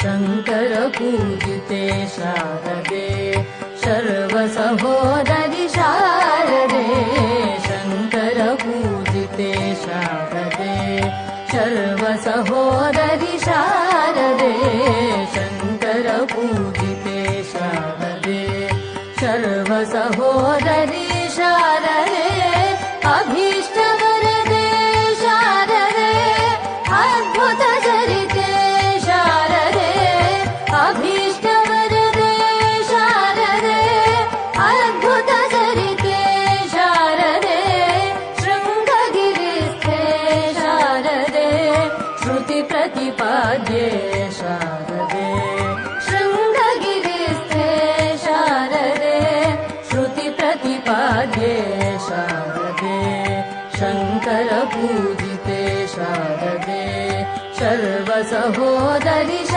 शङ्करपूजिते शारदे सर्वसहोदरि शारदे। शङ्करपूजिते शारदे सर्वसहोदरि शारदे। शङ्करपूजिते शारदे सर्वसहोदरि शारदे। अभीष्टवरदे श्रुतिप्रतिपाद्ये शारदे। शृङ्गगिरिस्थे शारदे। श्रुतिप्रतिपाद्ये शारदे। शङ्करपूजिते शारदे। सर्वसहोदरि